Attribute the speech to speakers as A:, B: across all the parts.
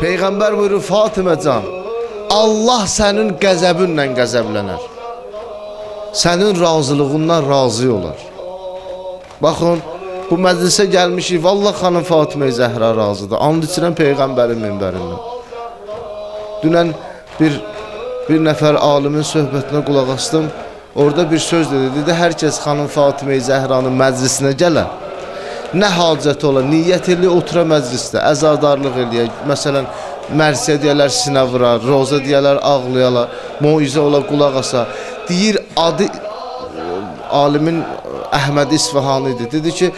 A: Peyğəmbər buyurur Fatimə can, Allah sənin qəzəbinlə qəzəblənər. Sənin razılığından razı olar. Baxın, bu məclisə gəlmişik. Vallah xanım Fatimə Zəhra razıdır. And içirəm peyğəmbərin minbərindən. Dünən bir bir nəfər alimin söhbətinə qulaq asdım. Orada bir söz dedi. Dedi hər kəs xanım Fatimə Zəhranın məclisinə gələr. Nə hacət ola, niyyət elə otura məclisdə, əzadarlıq eləyə. Məsələn, mərsiyə deyərlər sinə vurar, roza deyərlər ağlayalar, moizə ola qulaq asa. Deyir adı alimin Əhməd İsfahani idi. Dedi ki,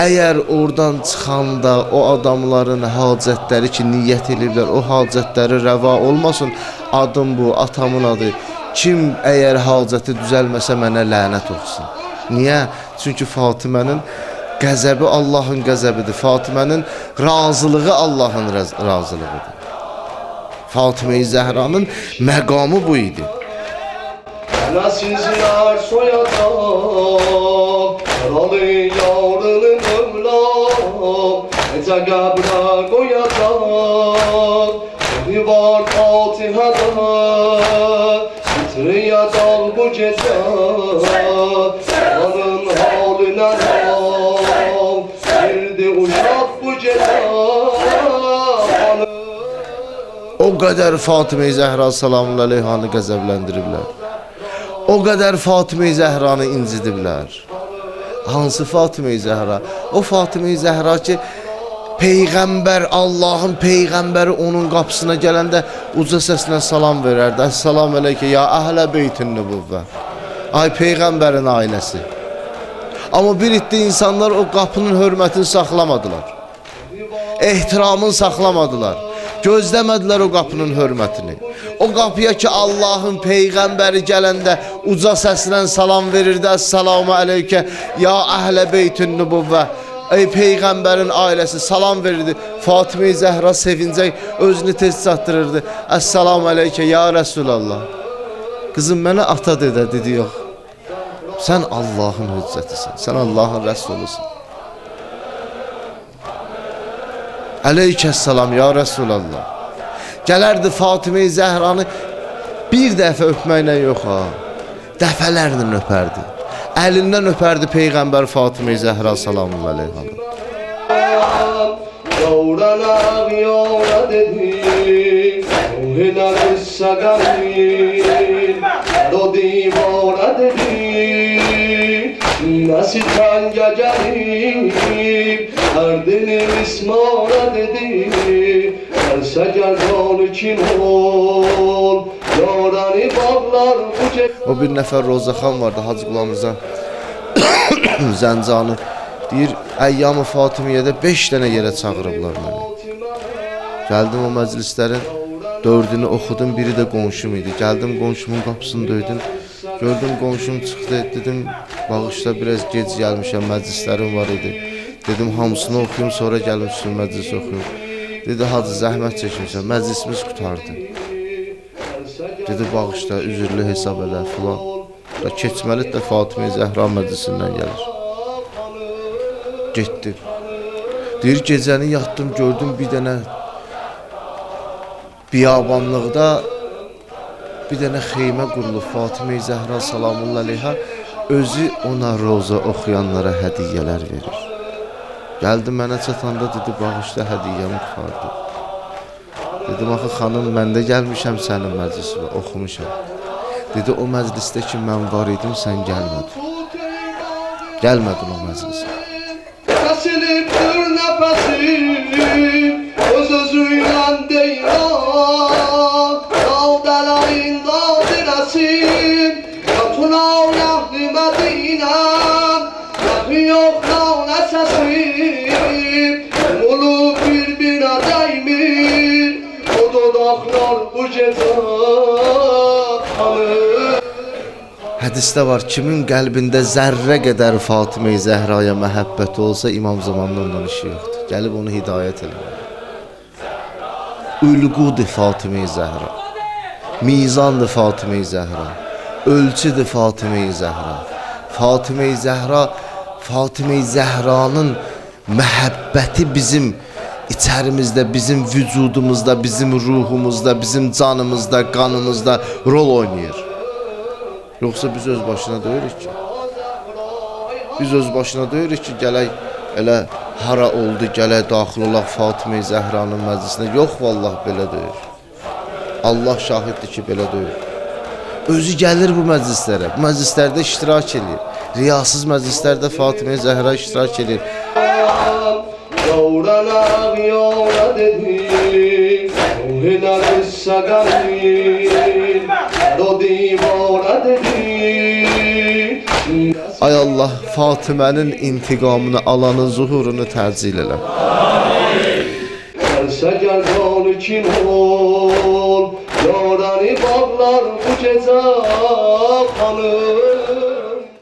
A: əgər oradan çıxanda o adamların hacətləri ki, niyyət eləyiblər, o hacətləri rəva olmasın. Adım bu, atamın adı. Kim əgər hacəti düzəlməsə mənə lənət olsun. Niyə? Çünki Fatimənin qəzəbi Allahın qəzəbidir. Fatimənin razılığı Allahın raz- razılığıdır. Fatimə-i Zəhranın məqamı bu idi.
B: Nasizler soyacak Kralı yavrını Mevlam Ece gabra koyacak Seni var Fatiha'da Titriye dal bu gece Anın haline hal
A: O qədər Fatimə-i Zəhra salamun əleyhanı qəzəbləndiriblər. O qədər Fatimə-i Zəhranı incidiblər. Hansı Fatimə-i Zəhra? O Fatimə-i Zəhra ki Peyğəmbər Allahın peyğəmbəri onun qapısına gələndə uca səslə salam verərdi. Əssalam əleyke ya əhlə beytin nübüvvə. Ay peyğəmbərin ailəsi. Amma bir itdə insanlar o qapının hörmətini saxlamadılar. ehtiramını saxlamadılar. Gözləmədilər o qapının hörmətini. O qapıya ki Allahın peyğəmbəri gələndə uca səslə salam verirdi. Əssalamu aleykə ya əhlə beytün nübüvvə. Ey peyğəmbərin ailəsi salam verirdi. Fatimə Zəhra sevincək özünü tez çatdırırdı. Əssalamu aleykə ya Rəsulallah. Qızım mənə ata dedə dedi yox. Sən Allahın hüccətisən. Sən Allahın rəsulusun. Aleykəssalam ya Resulallah. Gələrdi Fatimə Zəhranı bir dəfə öpməklə yox ha. Dəfələrlə öpərdi. Əlindən öpərdi Peyğəmbər Fatimə Zəhra salamun əleyha.
B: Yavrana yavra dedi Ruhuna kıssa gamil Do divara dedi Nasıl tanga gelip Erdini mismara dedi gel dolu kim ol Yarani bağlar bu
A: O bir nəfər Rozaxan vardı Hacı Qulamızdan. Zəncanı deyir Əyyam-ı Fatimiyyədə 5 dənə yerə çağırıblar məni. Gəldim o məclislərin dördünü oxudum, biri də qonşum idi. Gəldim qonşumun qapısını döydüm. Gördüm qonşum çıxdı, dedim bağışla biraz gec gəlmişəm, məclislərim var idi. Dedim hamısını oxuyum, sonra gəlim sizin məclis oxuyum. Dedi hacı zəhmət çəkmisən, məclisimiz qutardı. Dedi bağışla, üzürlü hesab elə filan. Və keçməli də Fatimə Zəhra məclisindən gəlir. Getdi. Deyir gecəni yatdım, gördüm bir dənə biyabanlıqda bir dənə xeymə qurulub Fatimə Zəhra salamun özü ona roza oxuyanlara hədiyyələr verir. Gəldi mənə çatanda dedi bağışla hədiyyəmi qutardı. Dedim axı xanım mən də gəlmişəm sənin məclisinə oxumuşam. Dedi o məclisdə ki mən var idim sən gəlmədin. Gəlmədin o məclisə.
B: Kesilip dur
A: Hədisdə var, kimin qəlbində zərrə qədər Fatimə Zəhraya məhəbbət olsa, İmam zamanında ondan işi yoxdur. Gəlib onu hidayət eləmək. Ülqudur Fatimə Zəhra. Mizandır Fatimə Zəhra. Ölçüdür Fatimə Zəhra. Fatimə Zəhra Fatimə Zəhranın məhəbbəti bizim içerimizde, bizim vücudumuzda, bizim ruhumuzda, bizim canımızda, kanımızda rol oynayır. Yoksa biz öz başına deyirik ki. Biz öz başına deyirik ki, gələk elə hara oldu, gələk daxil olaq Fatimə Zəhranın məclisinə. Yox, vallah belə deyil. Allah şahiddir ki, belə deyil. Özü gəlir bu məclislərə. Bu məclislərdə iştirak edir. Riyasız məclislərdə Fatimə Zəhra iştirak edir.
B: Doğranak yola dedi kıssa geldi O divana dedi.
A: Ay Allah, Fatimənin intiqamını alanın zuhurunu təcil elə.
B: Gel canı kim ol Yarani bağlar bu gece kanı